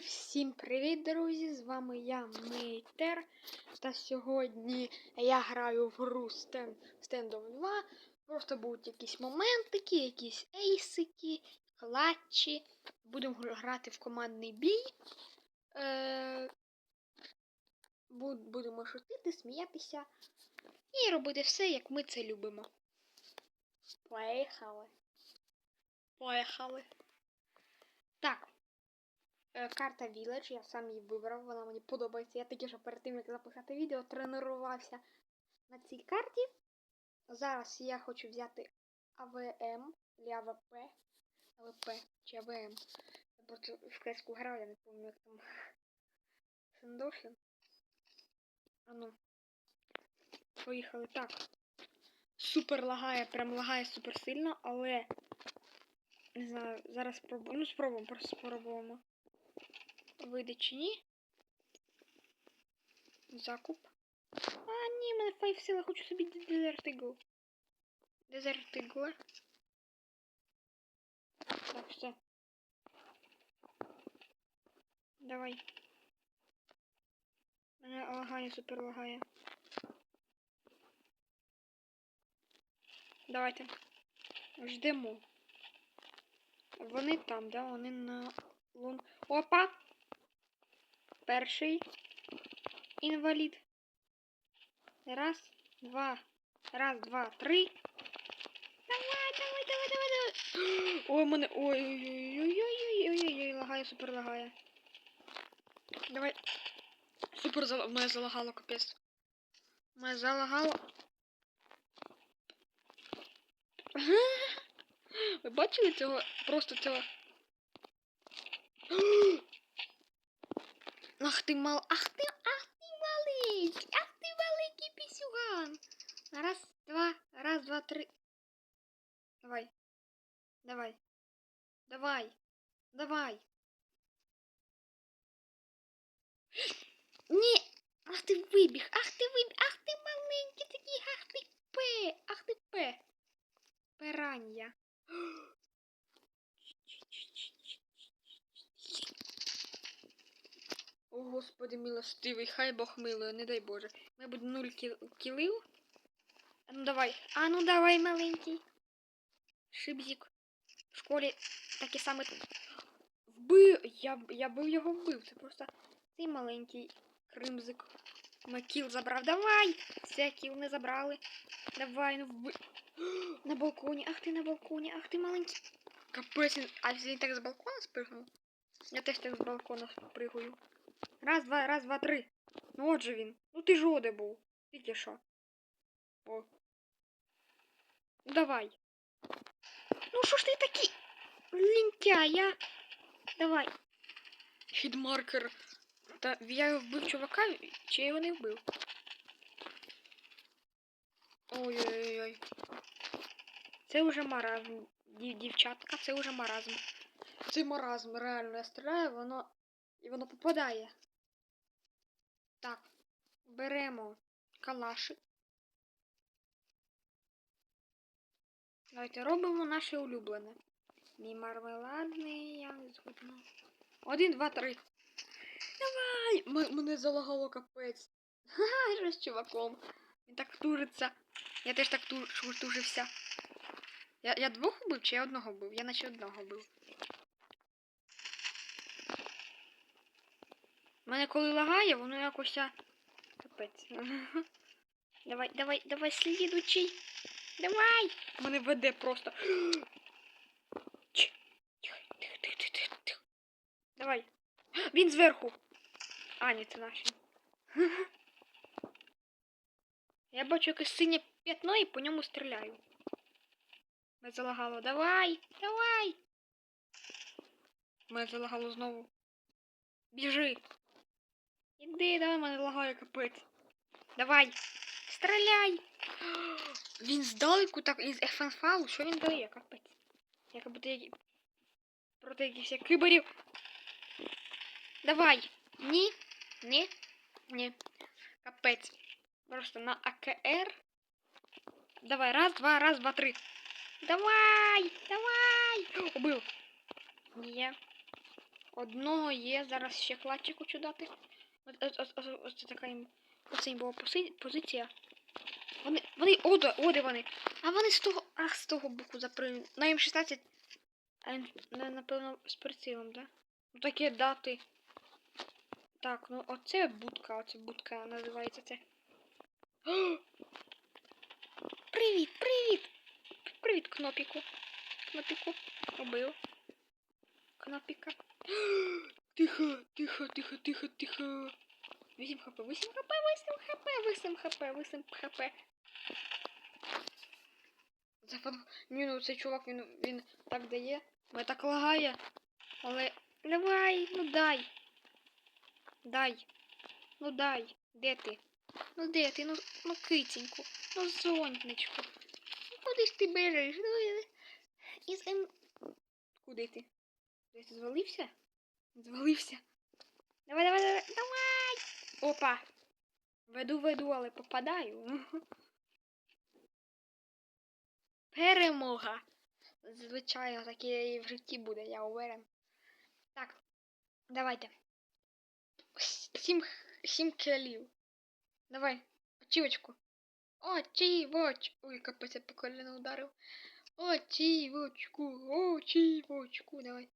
Всім привіт, друзі! З вами я, Мейтер. Та сьогодні я граю в гру Stand, Standoff 2. Просто будуть якісь моментики, якісь ейсики, клатчі. Будемо грати в командний бій. Е, Будемо шутити, сміятися і робити все, як ми це любимо. Поїхали. Поїхали. Так. Е, Карта Village, я сам її вибрав, вона мені подобається. Я таки що перед тим, як записати відео, тренувався на цій карті. Зараз я хочу взяти АВМ, чи АВП, АВП чи АВМ. Я просто в кresку грав, я не пам'ятаю, як там Сендофін. А ну. Поїхали. Так. Супер лагає, прям лагає супер сильно, але. Не знаю, зараз спробуємо. Ну, спробуємо, просто спробуємо. Вийде чи ні? Закуп. А, ні, мене файв сила, хочу собі дезерт ігл. Дезерт ігла. Так, все. Давай. Мене лагає, супер лагає. Давайте. Ждемо. Вони там, да? Вони на лун. Опа! Перший інвалід. Раз, два. Раз, два, три. Давай, давай, давай, давай, давай. Ой, мене. Ой-ой-ой-ой-ой-ой-ой, лагає, супер лагає. Давай. Супер зал... мене залагало, капець. Мене залагало. Ви бачили цього? Просто цього. Ах ти мал. Ах ти, ах ти маленький, ах ти маленький пісюган. Раз, два, раз, два, три. Давай. Давай. Давай. Давай. Ні. Ах ти вибіг, ах ти вибіг, ах ти маленький такий, ах ти пе, ах ти пе. Пиранья. О, Господи, милостивий, хай Бог милує, не дай Боже. Ми буде нуль кіл кілів. А ну давай. А ну давай, маленький. Шибзик. В школі такі саме. Вбив. Я, я бив його вбив. Це просто цей маленький кримзик. Ми кіл забрав. Давай! Все, кіл не забрали. Давай, ну вби... На балконі. Ах ти на балконі, ах ти маленький. Капець, а він так з балкона спригнув? Я теж так з балкона спригую. Раз, два, раз, два, три. Ну от же він. Ну ти ж оде був. Тільки що. О. Ну, Давай. Ну що ж ти такий? Лінтяй, а? Давай. Хідмаркер. Та я вбив чувака, чи я його не вбив? Ой-ой-ой. Це вже маразм. Дів- Дівчатка, це вже маразм. Це маразм, реально. Я стріляю, воно. І воно попадає. Так. Беремо калашик. Давайте робимо наше улюблене. Мій мармеладний, я не згодна. Один, два, три. Давай! М- мене залагало капець. Ха-ха, що з чуваком. Він так тужиться. Я теж так туж, тужився. Я, я двох убив чи я одного вбив? Я наче одного вбив. Мене коли лагає, воно якось. Капець. Давай, давай, давай, слідучий. Давай! Мене веде просто. Давай. Він зверху. А, ні, це наші. Я бачу якесь синє п'ятно і по ньому стріляю. Мене залагало. Давай! Давай! Мене залагало знову. Біжи! Іди, давай мене лагає капець. Давай! Стріляй! Він здалеку так із ФНФАУ, що він дає, капець. Як будто які... проти якихось киберів. Давай! Ні, ні, ні. Капець. Просто на АКР. Давай, раз, два, раз, два, три. Давай! Давай! Убив. Ні. Одного є, зараз ще клатчик хочу ось це така їм. Оце їм була позиція. Вони. Вони. О, де, о, де вони. А вони з того. Ах, з того боку запрыгнули. На їм 16. А їм, напевно, з прицілом, да? Ну такі дати. Так, ну оце будка, оце будка називається це. Привіт, привіт! Привіт, кнопіку. Кнопіку. Убив. Кнопіка. Тихо, тихо, тихо, тихо, тихо. 8 хп, 8 хп, 8 хп, 8 хп, 8 хп. Запад... Ні, ну цей чувак, він, він так дає. Мене так лагає. Але. Давай, ну дай. Дай. Ну дай. Де ти? Ну де ти? Ну, ну китеньку. Ну зонтничку. Ну куди ж ти береш? Ну, із Куди ти? Десь звалився? Звалився. Давай, давай, давай, давай! Опа! Веду, веду, але попадаю. Перемога! Звичайно, таке і в житті буде, я уверен. Так, давайте. Сім, сім кілів. Давай, очівочку. Очівоч. Ой, капець, я по коліну ударив. Очівочку, очівочку, давай.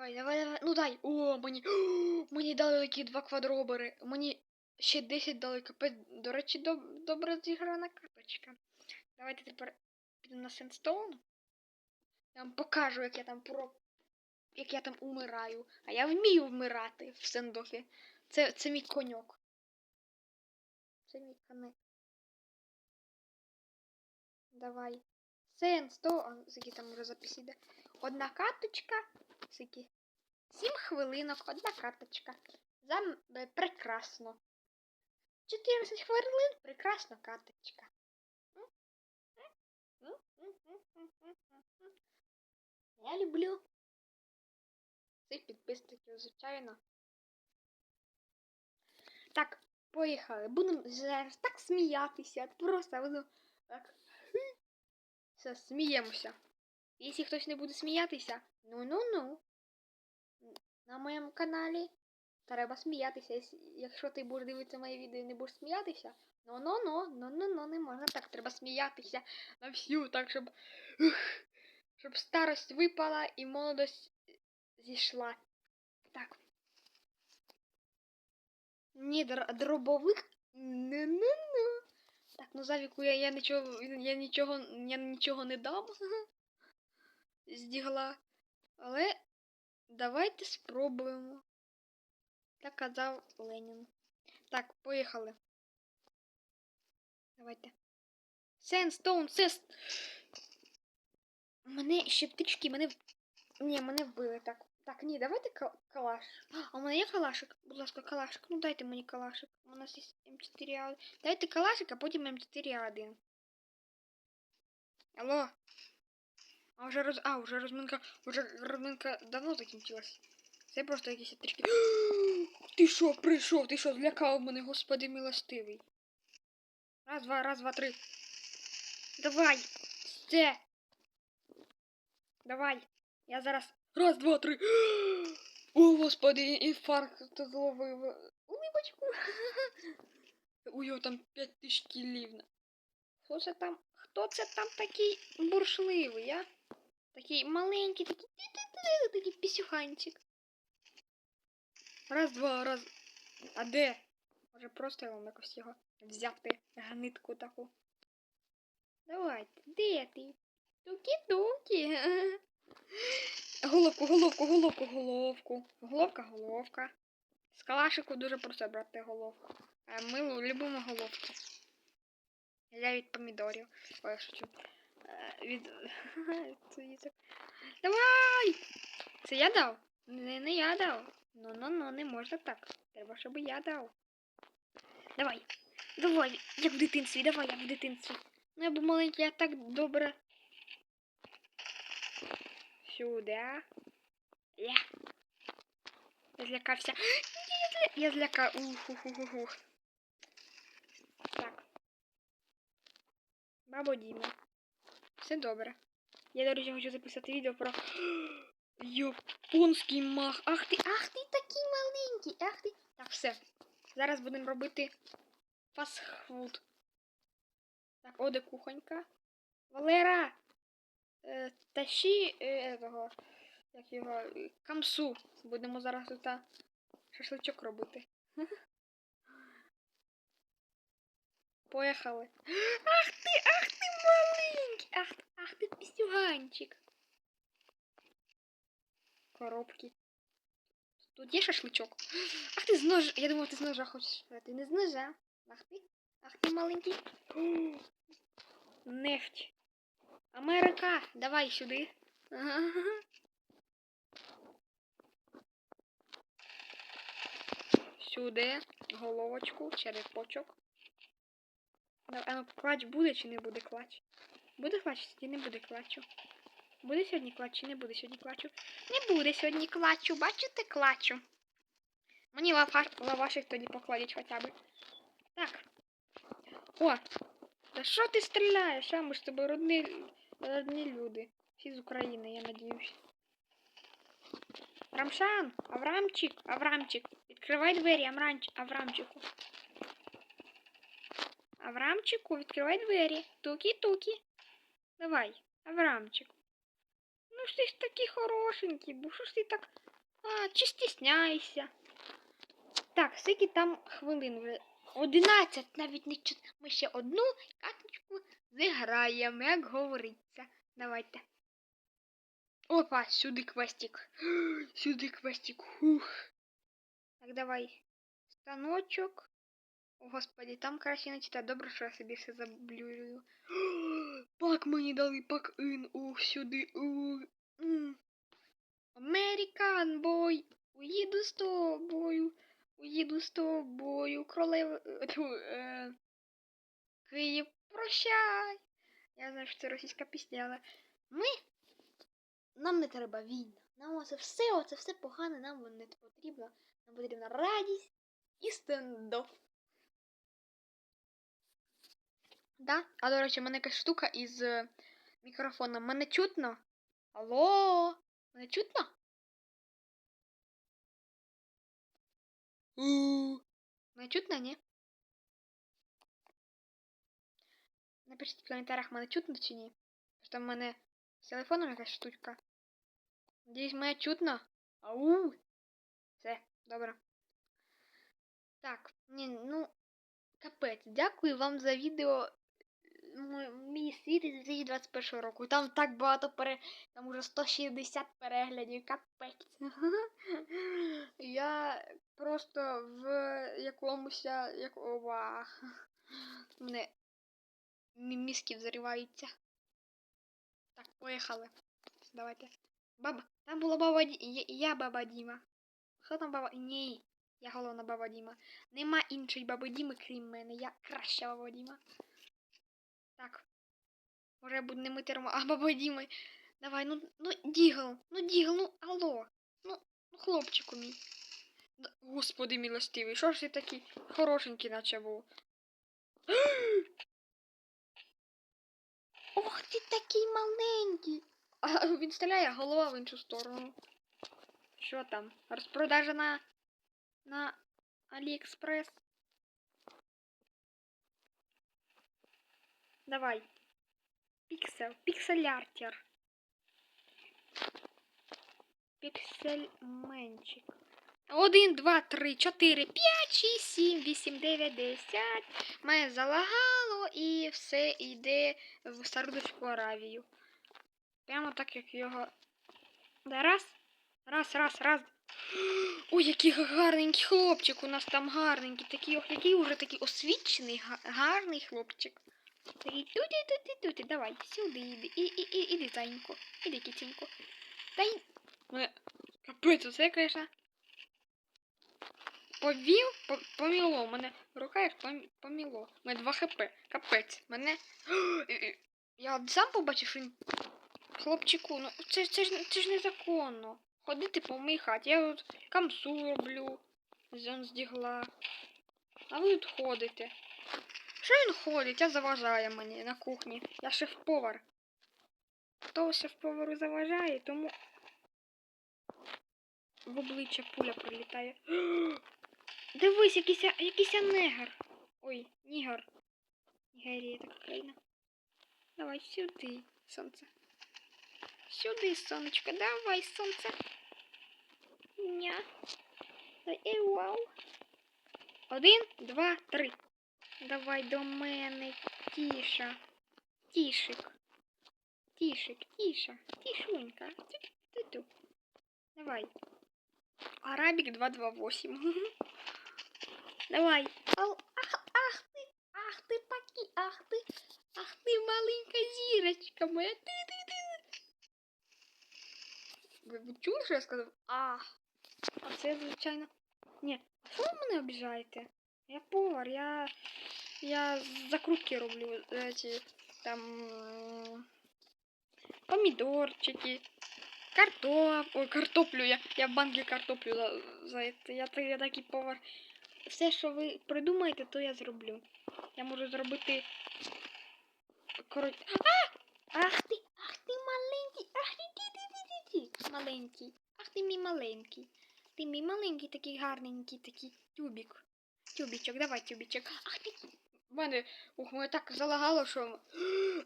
Давай, давай, давай. Ну дай. О, мені. О, мені дали такі два квадробери. Мені ще 10 дали капець. До речі, доб... добре зіграна карточка. Давайте тепер підемо на Сенстоун. Я вам покажу, як я там про. Як я там умираю. А я вмію вмирати в сендофі. Це, це мій коньок. Це мій конек. Давай. Сенстоун. Скільки там вже запис іде. Одна карточка цуцики. 7 хвилинок, одна карточка. Зам... Е, прекрасно. 14 хвилин, прекрасна карточка. Я люблю цих підписників, звичайно. Так, поїхали. Будемо зараз так сміятися. Просто буду так. Все, сміємося. Якщо хтось не буде сміятися, ну-ну-ну. На моєму каналі треба сміятися. Якщо- ти будеш дивитися моє відео і не будеш сміятися, ну-ну-ну, ну-ну-ну, не можна так. Треба сміятися на всю, так, щоб, щоб старость випала і молодость зійшла. Так. Ні, др- дробовик. Ну-ну-ну. Так, ну завіку я, я нічого, я нічого, я нічого не дам. З дігла. Але давайте спробуємо. Так казав Ленін. Так, поїхали. Давайте. Сенстоун, сест. Мене ще птички, мене. Ні, мене вбили. Так. Так, ні, давайте калаш. А у мене є калашик? Будь ласка, калашик. Ну дайте мені калашик. У нас є М4А1. Дайте калашик, а потім М4А1. Алло. А вже роз... А, вже розминка. Вже розминка давно закінчилась. Це просто якісь трішки. Ти що, прийшов? Ти що, злякав мене, господи милостивий. Раз, два, раз, два, три. Давай. Це. Давай. Я зараз. Раз, два, три. О, господи, інфаркт зловив. Улибочку. У його там п'ять тисяч кілів. Хто це там? Хто це там такий буршливий, а? Такий маленький, такий такий пісюханчик. Раз, два, раз. А де? Може просто я вам якось його взяти гнитку таку. Давайте, де ти? Туки-туки. Головку, головку, головку, головку. Головка, головка. З калашику дуже просто брати головку. Ми любимо головки. Я від помідорів. Ой, шучу. Від... Давай! Це я дав? Не, не я дав. Ну, ну, ну, не можна так. Треба, щоб я дав. Давай. Давай, як в дитинстві, давай, як в дитинстві. Ну, я був маленький, я так добре. Сюди. Я. Я злякався. Я, зля... я зляка. Ух, ух, ух, ух. Так. Бабо Діма. Все добре. Я, до речі, хочу записати відео про Японський мах. Ах ти, ах ти такий маленький. Ах ти. Так, все. Зараз будемо робити фастфуд. Так, оде кухонька. Валера! Е, тащи е, этого, як його, камсу. Будемо зараз тут шашличок робити. Поїхали. Ах ти, ах ти маленький! Ах, ах ти пісюганчик. Коробки. Тут є шашличок. Ах ти з ножа. Я думав, ти з ножа хочеш. А ти не з ножа. Ах ти. Ах ти маленький. Нефть. Америка, давай сюди. Ага. Сюди. Головочку, черепочок. А клач буде чи не буде клач? Буде клач чи не буде клачу? Буде сьогодні клач чи не буде сьогодні клачу? Не буде сьогодні клачу, бачите клачу. Мені лаваш- лавашик тоді покладіть хоча б. Так. О! Та що ти стріляєш? А ми ж з тобою родні, родні люди. Всі з України, я надіюсь. Рамшан! Аврамчик! Аврамчик! Відкривай двері. Аврамчику. Аврамчику, відкривай двері. Тукі-тукі. Давай, Аврамчик. Ну ж ти ж такий хорошенький, бо що ж ти так. А, чи стісняйся. Так, скільки там хвилин? Одинадцять, навіть не чу... Ми ще одну каточку зіграємо, як говориться. Давайте. Опа, сюди квестик. Сюди квестик. Так, давай. Станочок. Господи, там краще не читати. Добре, що я собі все заблюрю. Пак мені дали пак ин. Ух, сюди. Американ бой. Уїду з тобою. Уїду з тобою. Королева. е, е, Київ, прощай. Я знаю, що це російська пісня, але ми. Нам не треба війна. Нам оце все, оце все погане, нам не потрібно. Нам потрібна радість і стендоф. Да? А до речі, в мене якась штука із е, мікрофоном. Мене чутно? Алло? Мене чутно? Мене чутно, ні? Напишіть в коментарях, мене чутно чи ні. Що в мене з телефоном якась штучка. Надіюсь, мене чутно? Ау! Все, добре. Так, ні, ну, капець, дякую вам за відео. Мій світ із 2021 року. Там так багато пере... Там уже 160 переглядів, капець. Я просто в якомусь як ова. Мене мі- мізки взриваються. Так, поїхали. Давайте. Баба, там була баба Ді... я баба Діма. Хто там баба? Ні. Я головна баба Діма. Нема іншої баби Діми, крім мене. Я краща баба Діма. Так. Може не мити рума. А баба Діма. Давай, ну, ну, дігл, ну дігл, ну алло. Ну, ну хлопчику мій. Господи милостивий, що ж ти такий хорошенький наче був? Ох ти такий маленький. А він стріляє голова в іншу сторону. Що там? Розпродажа на, на Аліекспрес. Давай. Піксел. Пікселяртер. Піксельменчик. Один, два, три, чотири, п'ять, шість, сім, вісім, дев'ять, десять. Мене залагало і все йде в Саудовську Аравію. Прямо так, як його. Да, раз. Раз, раз, раз. Ой, який гарненький хлопчик у нас там гарненький. Такий, який уже такий освічений, гарний хлопчик. Туди, туди, туди, давай, сюди іди. І, і, і, іди, зайенько. Іди, кітінько. Та й... Капець, це, конечно. Повів, поміло. Мене рука як пом- поміло. Мене 2 хп. Капець. Мене. Я сам побачив, що він. Хлопчику, ну це, це, ж, це ж незаконно. Ходити по моїй хаті. Я тут камсу роблю. З з дігла. А ви тут ходите. Що він ходить? А заважає мені на кухні. Я шеф-повар. Хто шеф-повару заважає, тому в обличчя пуля прилітає. Дивись, якийсь, якийсь негр. Ой, нігер. Нігерія така країна. Давай сюди, сонце. Сюди, сонечко, давай, сонце. Ня. І вау. Один, два, три. Давай до мене, тіша. Тішик. Тішик, тіша. Тішунька. Ту-ту. Давай. Арабик 228. Давай. Ах, ах ти, ах ти такі, ах ти, ах ти маленька зірочка моя. Ти, ти, ти. Ви, ви чули, що я сказав? А. А це, звичайно. Ні, що ви мене обіжаєте? Я повар, я. Я закрутки роблю. Эти, там. м, Помідорчики. Картоп. Ой, картоплю я. Я в банки картоплю за, за это. Я, я такий повар. Все, що ви придумаєте, то я зроблю. Я можу зробити. Коротше. А! Ах ти! Ах ти маленький! Ах ти ти ти ти ти ти маленький. Ах ти мій маленький. Ти мій маленький такий гарненький такий тюбік. Тюбічок, давай тюбічок. Ах ти. В мене ух, мене так залагало, що.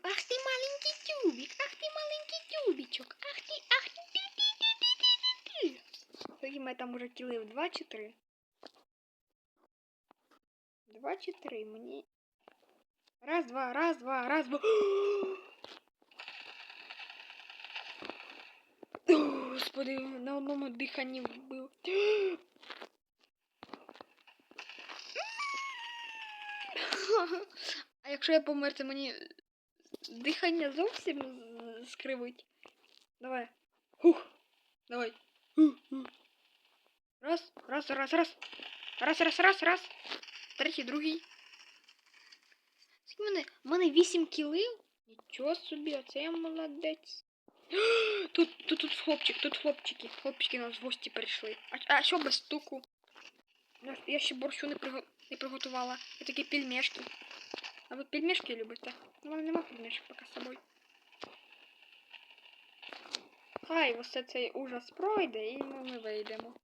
Ах ти маленький тюбік, ах ти маленький тюбічок. Ах ти, ах ти ти ти ти ти ти ти. Скільки мене там уже кілив? Два чи три? Два чи три мені. Раз, два, раз, два, раз, два. Господи, на одному диханні вбив. А якщо я помер, це мені дихання зовсім скривить. Давай. Хух. Давай. Раз, раз, раз, раз. Раз, раз, раз, раз. Третій, другий. Скільки в мене? У мене 8 кілів? Нічого собі, оце я молодець. Тут, тут, тут хлопчик, тут хлопчики. Хлопчики нас в гості прийшли. А, а що без стуку? Я, ще борщу не, приго... не приготувала. Я такі пельмешки. А ви пельмешки любите? У мене нема пельмешок поки з собою. Хай ось цей ужас пройде і ми, ми вийдемо.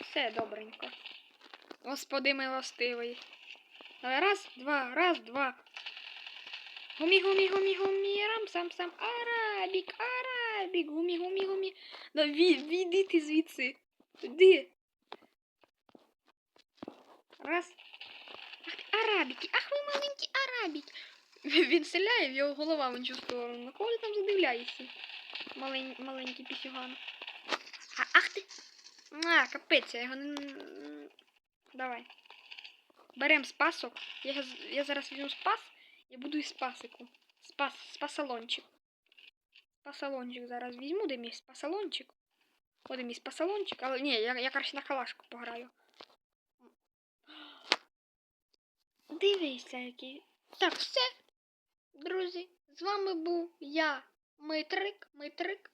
Все добренько. Господи милостивий. Раз, два, раз, два. Гумі, гумі, гумі, гумі, рам, сам, сам, арабік, арабік, гумі, гумі, гумі. Да ві, віди ти звідси. Іди. Раз. Арабіки, ах ви маленькі арабіки. Він селяє, в його голова в іншу сторону. На кого там задивляєшся? Малень, маленький пісюган. А, ах ти. А, капець, я його не... Давай. Берем спасок. Я, я зараз візьму спас і буду із спасику. Спас, спасалончик. Спасалончик зараз візьму, де мій спасалончик. О, де мій спасалончик. Але ні, я, я краще на калашку пограю. Дивися, який. Так, все. Друзі, з вами був я, Митрик, Митрик,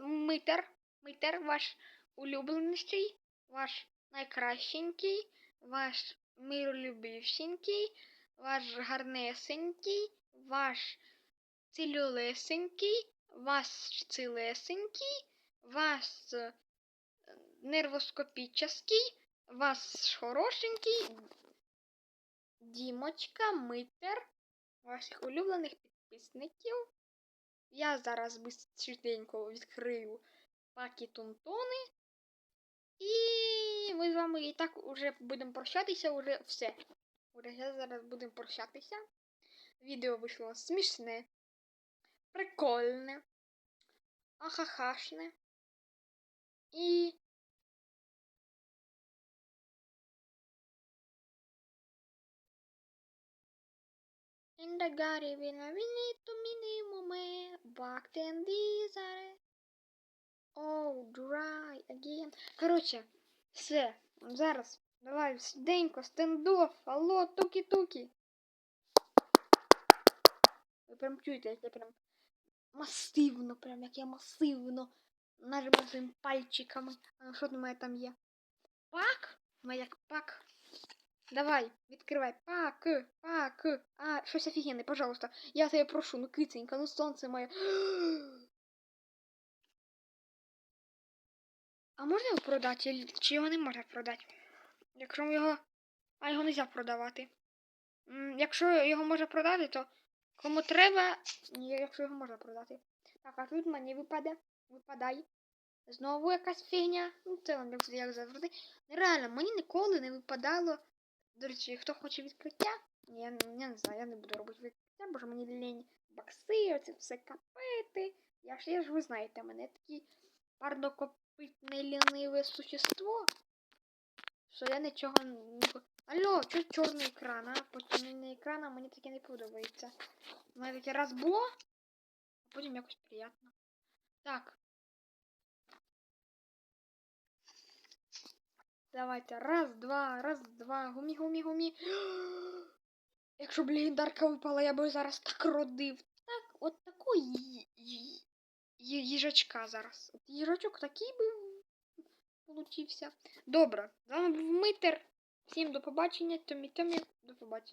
Митер, Митер, ваш улюбленіший, ваш найкращенький, ваш миролюбившенький, ваш гарнесенький, ваш цілюлесенький, ваш цілесенький, ваш е, нервоскопічний, ваш хорошенький, Дімочка, Митер, ваших улюблених підписників. Я зараз швиденько відкрию паки Тунтони. І ми з вами і так уже будемо прощатися, уже все. Уже я зараз будемо прощатися. Відео вийшло смішне, прикольне, ахахашне. І Indagare viene finito minimume, back and desire. Oh, dry again. Коротше, все. Зараз. Давай, швиденько, стендоф. Алло, туки-туки. Ви прям чуєте, як я прям масивно, прям як я масивно нажимаю своїми пальчиками. А що у там є? Пак? Мене як пак. Давай, відкривай. Пак, пак. А, щось офігенне, пожалуйста. Я тебе прошу, ну киценька, ну сонце моє. А можна його продати, чи його не можна продати? Якщо його. А його не можна продавати. Якщо його можна продати, то кому треба, ні, якщо його можна продати. Так, а тут мені випаде. Випадай. Знову якась фігня. Ну, це вам як, завжди. Реально, мені ніколи не випадало. До речі, хто хоче відкриття? Я, я не знаю, я не буду робити відкриття, бо ж мені лінь бакси, оце все капити. Я ж, я ж ви знаєте, мене такі парнокопитне ліниве существо. Що я нічого не. Алло, що чорний екран, а? Потемнення екрана мені таке не подобається. У мене таке раз було, а потім якось приємно. Так. Давайте. Раз, два, раз, два. Гумі, гумі, гумі. Якщо б легендарка випала, я би зараз так родив. Так, от таку їжачка зараз. От їжачок такий би получився. Добре, з вами був Митер. Всім до побачення. Томі Томі, до побачення.